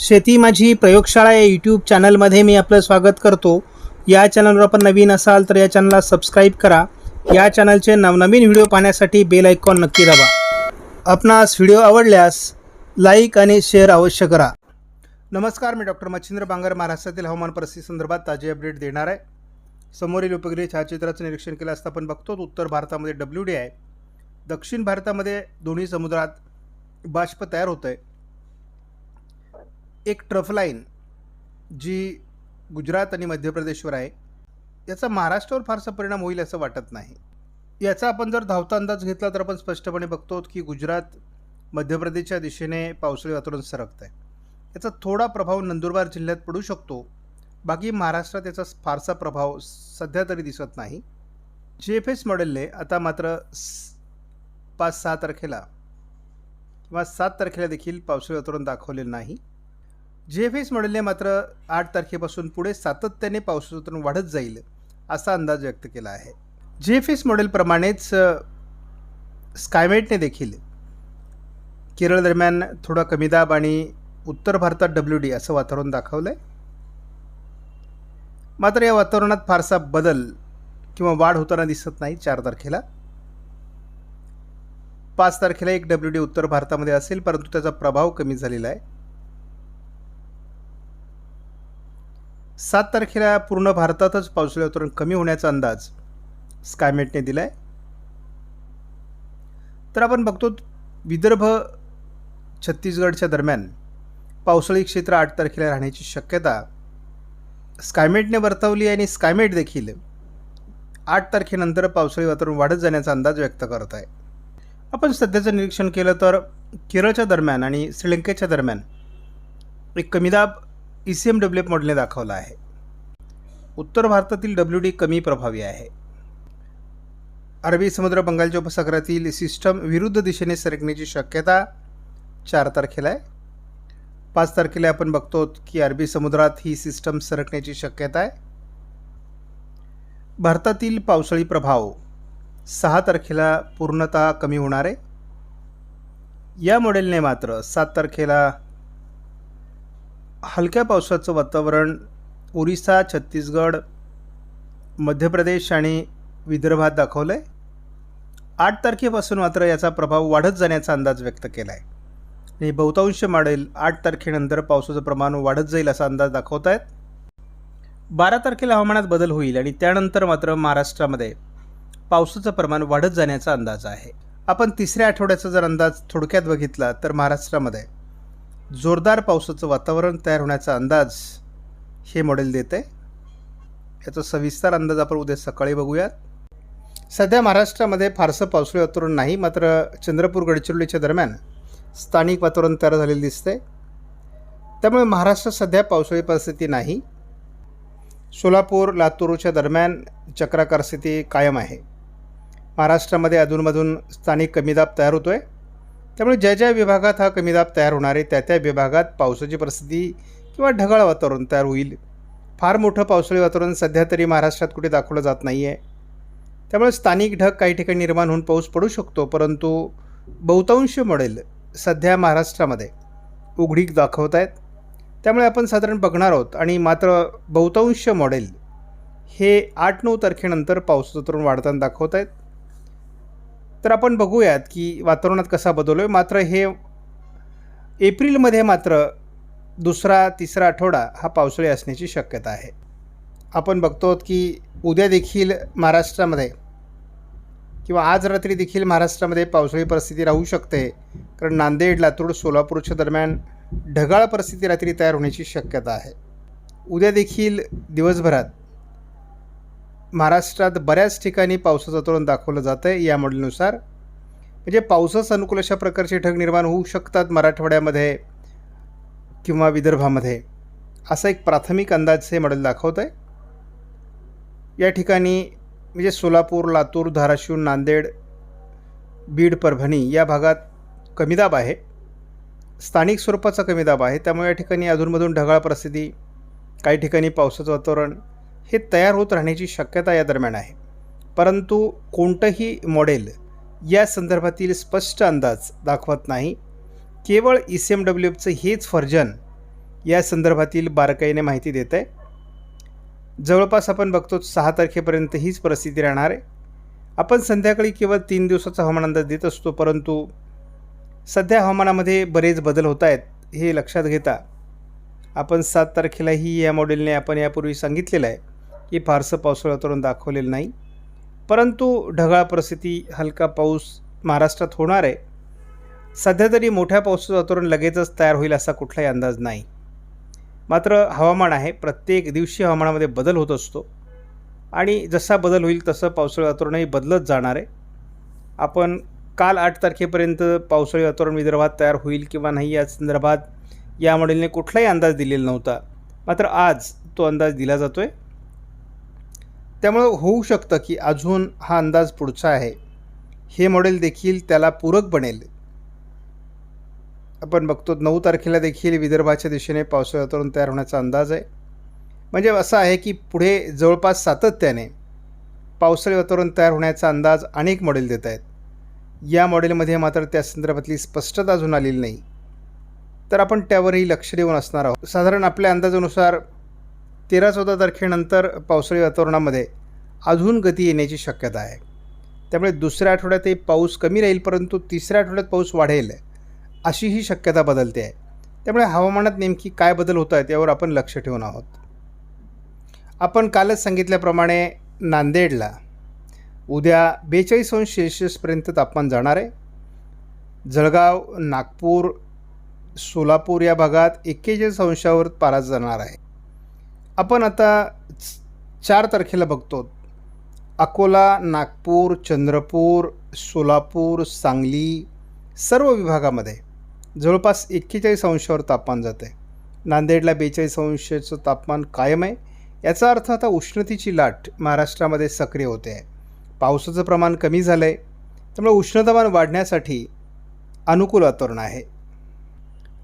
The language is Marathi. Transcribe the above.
शेती माझी प्रयोगशाळा या यूट्यूब चॅनलमध्ये मी आपलं स्वागत करतो. या चॅनलवर आपण नवीन असाल तर या चॅनलला सबस्क्राईब करा. या चॅनलचे नवनवीन व्हिडिओ पाहण्यासाठी बेल आयकॉन नक्की दाबा. आपणास व्हिडिओ आवडल्यास लाईक आणि शेअर अवश्य करा. नमस्कार मी डॉक्टर मच्छिंद्र बांगर महाराष्ट्रातील हवामान परिस्थिती संदर्भात ताजे अपडेट देणार आहे. समोरील उपग्रह छायाचित्राचं निरीक्षण केलं असता आपण बघतो उत्तर भारतामध्ये डब्ल्यू डी आहे दक्षिण भारतामध्ये दोन्ही समुद्रात बाष्प तयार होतं आहे एक ट्रफ लाईन जी गुजरात आणि मध्य प्रदेशवर आहे याचा महाराष्ट्रावर फारसा परिणाम होईल असं वाटत नाही. याचा आपण जर धावता अंदाज घेतला तर आपण स्पष्टपणे बघतो की गुजरात मध्य प्रदेशच्या दिशेने पावसाळी वातावरण सरकत आहे याचा थोडा प्रभाव नंदुरबार जिल्ह्यात पडू शकतो. बाकी महाराष्ट्रात याचा फारसा प्रभाव सध्या तरी दिसत नाही. जी एफ एस मॉडेलने आता मात्र स- पाच सहा तारखेला किंवा सात तारखेला देखील पावसाळी वातावरण दाखवलेलं नाही. जे मॉडेलने मात्र आठ तारखेपासून पुढे सातत्याने पावसाचं वातावरण वाढत जाईल असा अंदाज व्यक्त केला आहे. जे मॉडेलप्रमाणेच स्कायमेटने देखील केरळ दरम्यान थोडा कमी दाब आणि उत्तर भारतात डब्ल्यू डी असं वातावरण दाखवलं आहे मात्र या वातावरणात फारसा बदल किंवा वाढ होताना दिसत नाही चार तारखेला. पाच तारखेला एक डब्ल्यू डी उत्तर भारतामध्ये असेल परंतु त्याचा प्रभाव कमी झालेला आहे. सात तारखेला पूर्ण भारतातच पावसाळी वातावरण कमी होण्याचा अंदाज स्कायमेटने दिला आहे तर आपण बघतो विदर्भ छत्तीसगडच्या दरम्यान पावसाळी क्षेत्र आठ तारखेला राहण्याची शक्यता स्कायमेटने वर्तवली आणि स्कायमेट देखील आठ तारखेनंतर पावसाळी वातावरण वाढत जाण्याचा अंदाज व्यक्त करत आहे. आपण सध्याचं निरीक्षण केलं तर केरळच्या दरम्यान आणि श्रीलंकेच्या दरम्यान एक कमीदाब E C M W F मॉडेलने दाखवला आहे. उत्तर भारतातील डब्ल्यू डी कमी प्रभावी आहे. अरबी समुद्र बंगालच्या उपसागरातील सिस्टम विरुद्ध दिशेने सरकण्याची शक्यता चार तारखेला आहे. पाच तारखेला आपण बघतो की अरबी समुद्रात ही सिस्टम सरकण्याची शक्यता आहे. भारतातील पावसाळी प्रभाव सहा तारखेला पूर्णतः कमी होणार आहे. या मॉडेलने मात्र सात तारखेला हलक्या पावसाचं वातावरण ओरिसा छत्तीसगड मध्य प्रदेश आणि विदर्भात दाखवलं आहे आठ तारखेपासून मात्र याचा प्रभाव वाढत जाण्याचा अंदाज व्यक्त केला आहे आणि बहुतांश मॉडेल आठ तारखेनंतर पावसाचं प्रमाण वाढत जाईल असा अंदाज दाखवत आहेत बारा तारखेला हवामानात बदल होईल आणि त्यानंतर मात्र महाराष्ट्रामध्ये पावसाचं प्रमाण वाढत जाण्याचा अंदाज आहे. आपण तिसऱ्या आठवड्याचा जर अंदाज थोडक्यात बघितला तर महाराष्ट्रामध्ये जोरदार पावसाचं वातावरण तयार होण्याचा अंदाज हे मॉडेल देत आहे. याचा सविस्तर अंदाज आपण उद्या सकाळी बघूयात. सध्या महाराष्ट्रामध्ये फारसं पावसाळी वातावरण नाही मात्र चंद्रपूर गडचिरोलीच्या दरम्यान स्थानिक वातावरण तयार झालेलं दिसतंय. त्यामुळे महाराष्ट्रात सध्या पावसाळी परिस्थिती नाही. सोलापूर लातूरच्या दरम्यान चक्राकार स्थिती कायम आहे. महाराष्ट्रामध्ये अधूनमधून स्थानिक कमीदाब तयार होतो आहे त्यामुळे ज्या ज्या विभागात हा कमी दाब तयार होणार आहे त्या त्या विभागात पावसाची परिस्थिती किंवा ढगाळ वातावरण तयार होईल. फार मोठं पावसाळी वातावरण सध्या तरी महाराष्ट्रात कुठे दाखवलं जात नाही आहे त्यामुळे स्थानिक ढग काही ठिकाणी निर्माण होऊन पाऊस पडू शकतो परंतु बहुतांश मॉडेल सध्या महाराष्ट्रामध्ये उघडीक दाखवत आहेत. त्यामुळे आपण साधारण बघणार आहोत आणि मात्र बहुतांश मॉडेल हे आठ नऊ तारखेनंतर पावसाचं तरुण वाढताना दाखवत आहेत. तर आपण बघूयात की वातावरणात कसा बदललो आहे मात्र हे एप्रिलमध्ये मात्र दुसरा तिसरा आठवडा हा पावसाळी असण्याची शक्यता आहे. आपण बघतो की उद्या देखील महाराष्ट्रामध्ये किंवा आज रात्री देखील महाराष्ट्रामध्ये पावसाळी परिस्थिती राहू शकते. कारण नांदेड लातूर सोलापूरच्या दरम्यान ढगाळ परिस्थिती रात्री तयार होण्याची शक्यता आहे. उद्या देखील दिवसभरात महाराष्ट्रात बऱ्याच ठिकाणी पावसाचं वातावरण दाखवलं जातं आहे या मॉडेलनुसार म्हणजे पावसास अनुकूल अशा प्रकारचे ढग निर्माण होऊ शकतात मराठवाड्यामध्ये किंवा विदर्भामध्ये. असा एक प्राथमिक अंदाज हे मॉडेल दाखवत आहे या ठिकाणी म्हणजे सोलापूर लातूर धाराशिव नांदेड बीड परभणी या भागात कमी दाब आहे. स्थानिक स्वरूपाचा कमी दाब आहे. त्यामुळे या ठिकाणी अधूनमधून ढगाळ परिस्थिती काही ठिकाणी पावसाचं वातावरण हे तयार होत राहण्याची शक्यता या दरम्यान आहे. परंतु कोणतंही मॉडेल या संदर्भातील स्पष्ट अंदाज दाखवत नाही. केवळ ई सी एम डब्ल्यू एफचं हेच व्हर्जन या संदर्भातील बारकाईने माहिती देत आहे. जवळपास आपण बघतो सहा तारखेपर्यंत हीच परिस्थिती राहणार आहे. आपण संध्याकाळी केवळ तीन दिवसाचा हवामान अंदाज देत असतो परंतु सध्या हवामानामध्ये बरेच बदल होत आहेत हे लक्षात घेता आपण सात तारखेलाही या मॉडेलने आपण यापूर्वी सांगितलेलं आहे. हे फारसं पावसाळ्यातून दाखवलेलं नाही. परंतु ढगाळ परिस्थिती हलका पाऊस महाराष्ट्रात होणार आहे. सध्या तरी मोठ्या पावसाचं वातावरण लगेचच तयार होईल असा कुठलाही अंदाज नाही. मात्र हवामान आहे प्रत्येक दिवशी हवामानामध्ये बदल होत असतो. आणि जसा बदल होईल तसं पावसाळी वातावरणही बदलत जाणार आहे. आपण काल आठ तारखेपर्यंत पावसाळी वातावरण विदर्भात तयार होईल किंवा नाही या संदर्भात या मॉडेलने कुठलाही अंदाज दिलेला नव्हता. मात्र आज तो अंदाज दिला जातो आहे त्यामुळं होऊ शकतं की अजून हा अंदाज पुढचा आहे. हे मॉडेल देखील त्याला पूरक बनेल. आपण बघतो नऊ तारखेला देखील विदर्भाच्या दिशेने पावसाळी वातावरण तयार होण्याचा अंदाज आहे. म्हणजे असं आहे की पुढे जवळपास सातत्याने पावसाळी वातावरण तयार होण्याचा अंदाज अनेक मॉडेल देत आहेत. या मॉडेलमध्ये मात्र त्या संदर्भातली स्पष्टता अजून आलेली नाही. तर आपण त्यावरही लक्ष देऊन असणार आहोत. साधारण आपल्या अंदाजानुसार तेरा चौदा तारखेनंतर पावसाळी वातावरणामध्ये अजून गती येण्याची शक्यता आहे. त्यामुळे दुसऱ्या आठवड्यातही पाऊस कमी राहील परंतु तिसऱ्या आठवड्यात पाऊस वाढेल अशी ही शक्यता बदलते आहे. त्यामुळे हवामानात नेमकी काय बदल होत आहेत यावर आपण लक्ष ठेवून आहोत. आपण कालच सांगितल्याप्रमाणे नांदेडला उद्या बेचाळीस अंश सेल्शियसपर्यंत तापमान जाणार आहे. जळगाव नागपूर सोलापूर या भागात एक्केचाळीस अंशावर पारा जाणार आहे. आपण आता चार तारखेला बघतो. अकोला नागपूर चंद्रपूर सोलापूर सांगली सर्व विभागामध्ये जवळपास एक्केचाळीस अंशावर तापमान जाते नांदेडला बेचाळीस अंशाचं तापमान कायम आहे. याचा अर्थ आता उष्णतेची लाट महाराष्ट्रामध्ये सक्रिय होते. आहे पावसाचं प्रमाण कमी झालं आहे त्यामुळे उष्णतामान वाढण्यासाठी अनुकूल वातावरण आहे.